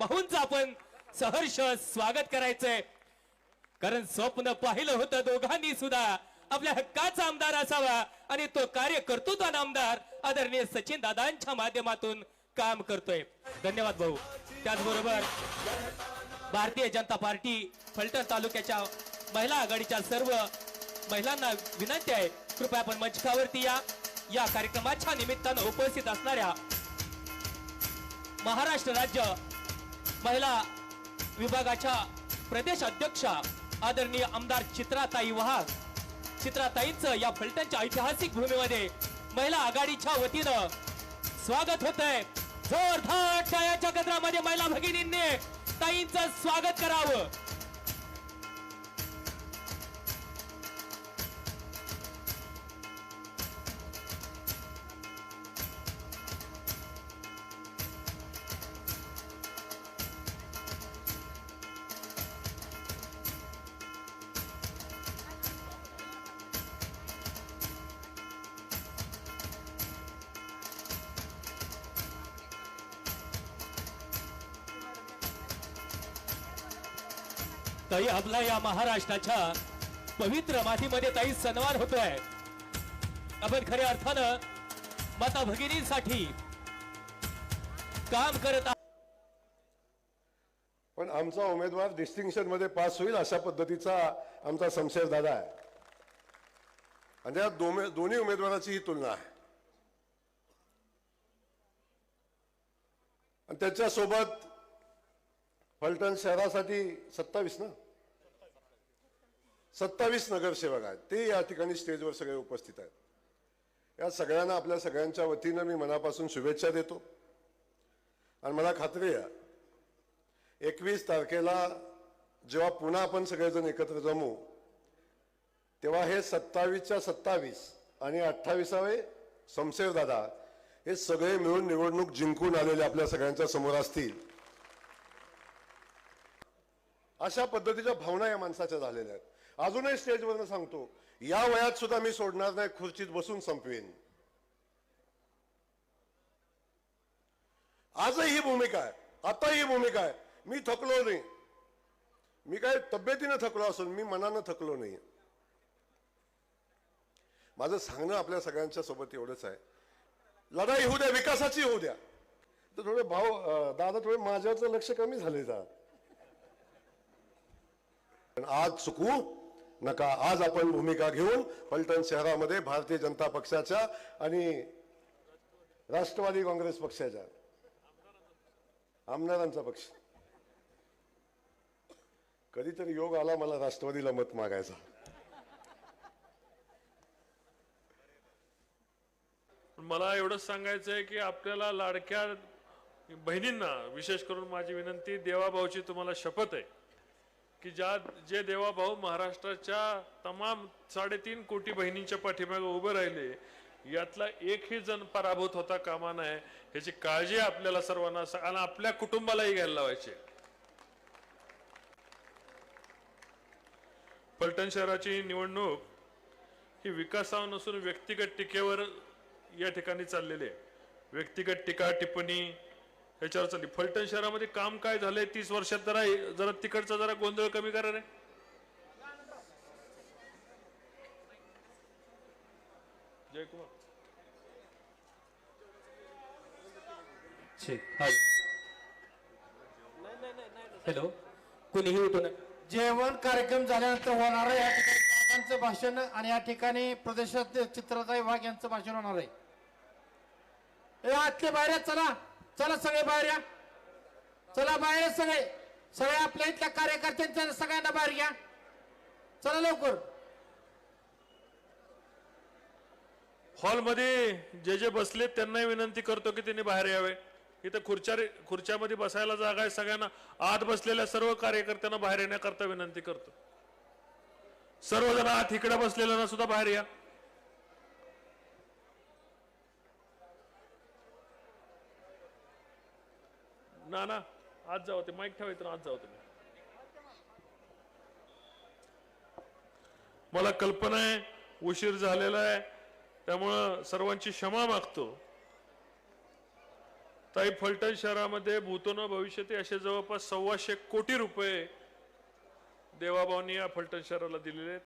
पाहूनच आपण सहर्ष स्वागत करायचंय. कारण स्वप्न पाहिलं होतं दोघांनी सुद्धा. आपल्या हक्काचा आमदार असावा आणि तो कार्य कर्तृत्वान आमदार आदरणीय सचिन दादांच्या माध्यमातून काम करतोय. धन्यवाद भाऊ. त्याचबरोबर भारतीय जनता पार्टी फलटण तालुक्याच्या महिला आघाडीच्या सर्व महिलांना विनंती आहे कृपया आपण मंचकावरती या. या कार्यक्रमाच्या निमित्तानं उपस्थित असणाऱ्या महाराष्ट्र राज्य महिला विभागाच्या प्रदेश अध्यक्षा आदरणीय आमदार चित्राताई वहाग. चित्राताईंचं या फलटणच्या ऐतिहासिक भूमीमध्ये महिला आघाडीच्या वतीनं स्वागत होत आहे जोरदार टाळ्याच्या गजरामध्ये महिला भगिनींनी ताईंचं स्वागत करावं. ताई आपला या महाराष्ट्राच्या पवित्र मातीमध्ये ताई सन्मान होतोय. आपण खऱ्या अर्थानं माता भगिनींसाठी काम करत पण आमचा उमेदवार डिस्टिंक्शनमध्ये पास होईल अशा पद्धतीचा आमचा संशय दादा आहे. आणि या दोमे- दोन्ही उमेदवाराची ही तुलना आहे. आणि त्याच्यासोबत फलटण शहरासाठी सत्तावीस ना? सत्तावीस नगरसेवक आहेत. ते या ठिकाणी स्टेजवर सगळे उपस्थित आहेत. या सगळ्यांना आपल्या सगळ्यांच्या वतीनं मी मनापासून शुभेच्छा देतो. आणि मला खात्री आहे एकवीस तारखेला जेव्हा पुन्हा आपण सगळेजण एकत्र जमू तेव्हा हे सत्तावीसच्या सत्तावीस आणि अठ्ठावीसावे शमशेर दादा हे सगळे मिळून निवडणूक जिंकून आलेले आपल्या सगळ्यांच्या समोर असतील. अशा पद्धतीच्या भावना या माणसाच्या झालेल्या आहेत. अजूनही स्टेजवरनं सांगतो या वयात सुद्धा मी सोडणार नाही खुर्चीत बसून संपवेन. आजही ही भूमिका आहे आता ही भूमिका आहे. मी थकलो नाही. मी काय तब्येतीनं थकलो असून मी मनानं थकलो नाही. माझं सांगणं आपल्या सगळ्यांच्या सोबत एवढंच आहे. लढाई होऊ द्या विकासाची होऊ द्या. तर थोडे भाऊ दादा थोडे माझ्यावरचं लक्ष कमी झाले जा आज चुकवू नका. आज आपण भूमिका घेऊन पलटण शहरामध्ये भारतीय जनता पक्षाच्या आणि राष्ट्रवादी काँग्रेस पक्षाच्या आमदारांचा पक्ष. कधीतरी योग आला मला राष्ट्रवादीला मत मागायचा. मला एवढंच सांगायचं आहे की आपल्याला लाडक्या बहिणींना विशेष करून माझी विनंती देवाभाऊची तुम्हाला शपथ आहे. की ज्या जे देवाभाऊ महाराष्ट्राच्या तमाम साडेतीन कोटी बहिणींच्या पाठीमागे उभे राहिले यातला एकही जण पराभूत होता कामा नये ह्याची काळजी आपल्याला सर्वांना आणि आपल्या कुटुंबालाही घ्यायला लावायची. पलटण शहराची निवडणूक ही विकासावर नसून व्यक्तिगत टीकेवर या ठिकाणी चाललेली आहे. व्यक्तिगत टीका टिप्पणी ह्याच्यावर चालली. फलटण शहरामध्ये काम काय झालंय तीस वर्षात जरा जरा तिकडचा जरा गोंधळ कमी करा रे. जयकुमार हाय. हॅलो कुणीही उठू नका. जेवण कार्यक्रम झाल्यानंतर होणार आहे. या ठिकाणी भाषण आणि या ठिकाणी प्रदेशात चित्रताई वाघ यांचं भाषण होणार आहे. ए आतले बाहेर चला. चला सगळे बाहेर या. चला बाहेर या सगळे. सगळे आपल्या इथल्या कार्यकर्त्यांच्या सगळ्यांना बाहेर घ्या चला लवकर. हॉलमध्ये जे जे बसलेत त्यांनाही विनंती करतो की त्यांनी बाहेर यावे. इथं खुर्च्या खुर्च्यामध्ये बसायला जागा आहे सगळ्यांना. आत बसलेल्या सर्व कार्यकर्त्यांना बाहेर येण्याकरता विनंती करतो. सर्वजण आत इकडे बसलेल्यांना सुद्धा बाहेर या. ना ना आज जावं ते माईक ठेवायचं ना आज जावं तुम्ही मला कल्पना आहे उशीर झालेला आहे त्यामुळं सर्वांची क्षमा मागतो. ताई फलटण शहरामध्ये भूतोनं भविष्यती असे जवळपास सव्वाशे कोटी रुपये देवाभाऊनी या फलटण शहराला दिलेले आहेत.